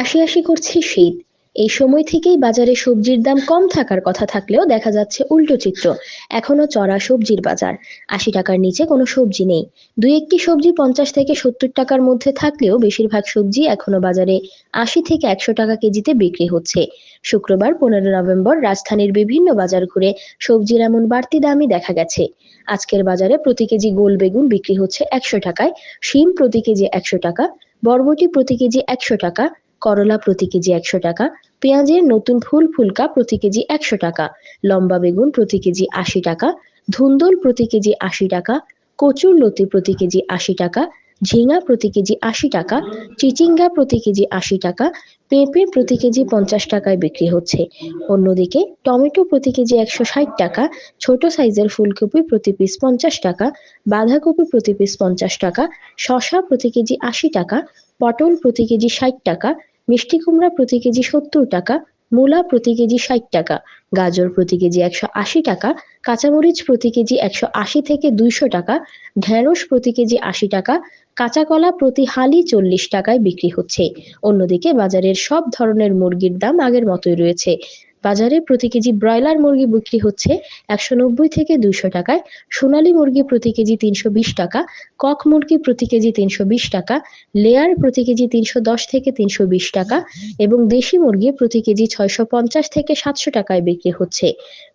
আশি আশি করছে শীত। এই সময় থেকেই বাজারে সবজির দাম কম থাকার কথা থাকলেও দেখা যাচ্ছে উল্টো চিত্র। এখনও চড়া সবজির বাজার। আশি টাকার নিচে কোনো সবজি নেই। দুই একটি সবজি পঞ্চাশ থেকে সত্তর টাকার মধ্যে থাকলেও বেশিরভাগ সবজি এখনও বাজারে আশি থেকে একশো টাকা কেজিতে বিক্রি হচ্ছে। শুক্রবার পনেরো নভেম্বর রাজধানীর বিভিন্ন বাজার ঘুরে সবজির এমন বাড়তি দামই দেখা গেছে। আজকের বাজারে প্রতি কেজি গোল বেগুন বিক্রি হচ্ছে একশো টাকায়, শিম প্রতি কেজি একশো টাকা, বরবটি প্রতি কেজি একশো টাকা করলা প্রতি কেজি একশো টাকা, পেঁয়াজের নতুন ফুল ফুলকা প্রতি কেজি একশো টাকা, লম্বা বেগুন প্রতি কেজি আশি টাকা, ধুন্দল প্রতি কেজি আশি টাকা, কচুর লতি প্রতি কেজি আশি টাকা, ঝিঙা প্রতি কেজি আশি টাকা, চিচিঙ্গা প্রতি কেজি আশি টাকা পেঁপে প্রতি কেজি পঞ্চাশ টাকায় বিক্রি হচ্ছে। অন্যদিকে টমেটো প্রতি কেজি একশো ষাট টাকা, ছোট সাইজের ফুলকপি প্রতি পিস পঞ্চাশ টাকা, বাঁধাকপি প্রতি পিস পঞ্চাশ টাকা শশা প্রতি কেজি আশি টাকা, পটল প্রতি কেজি ষাট টাকা, মিষ্টি কুমড়া প্রতি কেজি সত্তর টাকা মূলা প্রতি কেজি ষাট টাকা, গাজর প্রতি কেজি একশো আশি টাকা, কাঁচামরিচ প্রতি কেজি একশো আশি থেকে দুইশো টাকা, ঢেঁড়স প্রতি কেজি আশি টাকা কাঁচা কলা প্রতি হালি চল্লিশ টাকায় বিক্রি হচ্ছে। অন্যদিকে বাজারের সব ধরনের মুরগির দাম আগের মতোই রয়েছে। বাজারে প্রতি কেজি ব্রয়লার মুরগি বিক্রি হচ্ছে একশো নব্বই থেকে দুইশো টাকায়। সোনালী মুরগি প্রতি কেজি তিনশো বিশ টাকা, কক মুরগি প্রতি কেজি তিনশো বিশ টাকা, লেয়ার প্রতি কেজি তিনশো দশ থেকে তিনশো বিশ টাকা এবং দেশি মুরগি প্রতি কেজি ছয়শো পঞ্চাশ থেকে সাতশো টাকায় বিক্রি হচ্ছে।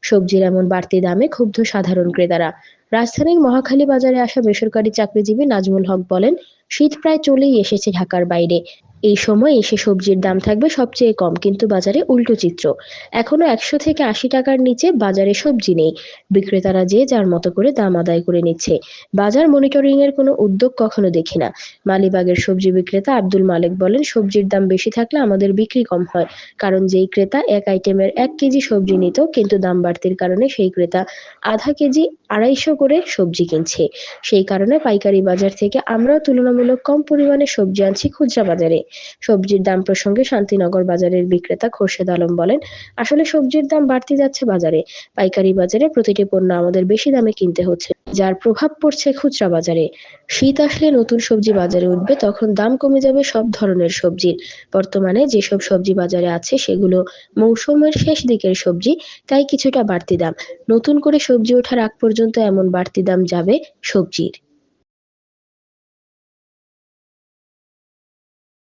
সবজির এমন বাড়তি দামে ক্ষুব্ধ সাধারণ ক্রেতারা। রাজধানীর মহাখালী বাজারে আসা বেসরকারি চাকরিজীবী নাজমুল হক বলেন, শীত প্রায় চলেই এসেছে ঢাকার বাইরে। এই সময় এসে সবজির দাম থাকবে সবচেয়ে কম, কিন্তু বাজারে উল্টো চিত্র। এখনও একশো থেকে আশি টাকার নিচে বাজারে সবজি নেই। বিক্রেতারা যে যার মতো করে দাম আদায় করে নিচ্ছে। বাজার মনিটরিং এর কোনো উদ্যোগ কখনো দেখি না। মালিবাগের সবজি বিক্রেতা আব্দুল মালিক বলেন, সবজির দাম বেশি থাকলে আমাদের বিক্রি কম হয়। কারণ যেই ক্রেতা এক আইটেমের এক কেজি সবজি নিত, কিন্তু দাম বাড়তির কারণে সেই ক্রেতা আধা কেজি আড়াইশো করে সবজি কিনছে। সেই কারণে পাইকারি বাজার থেকে আমরাও তুলনামূলক কম পরিমাণে সবজি আনছি খুচরা বাজারে। সবজির দাম প্রসঙ্গে শান্তিনগর বাজারের বিক্রেতা খোরশেদ আলম বলেন, আসলে সবজির দাম বাড়তি যাচ্ছে বাজারে। পাইকারি বাজারে প্রতিটি পণ্য আমাদের বেশি দামে কিনতে হচ্ছে, যার প্রভাব পড়ছে খুচরা বাজারে। শীত আসলে নতুন সবজি বাজারে উঠবে, তখন দাম কমে যাবে সব ধরনের সবজির। বর্তমানে যেসব সবজি বাজারে আছে, সেগুলো মৌসুমের শেষ দিকের সবজি, তাই কিছুটা বাড়তি দাম। নতুন করে সবজি ওঠার আগ পর্যন্ত এমন বাড়তি দাম যাবে সবজির।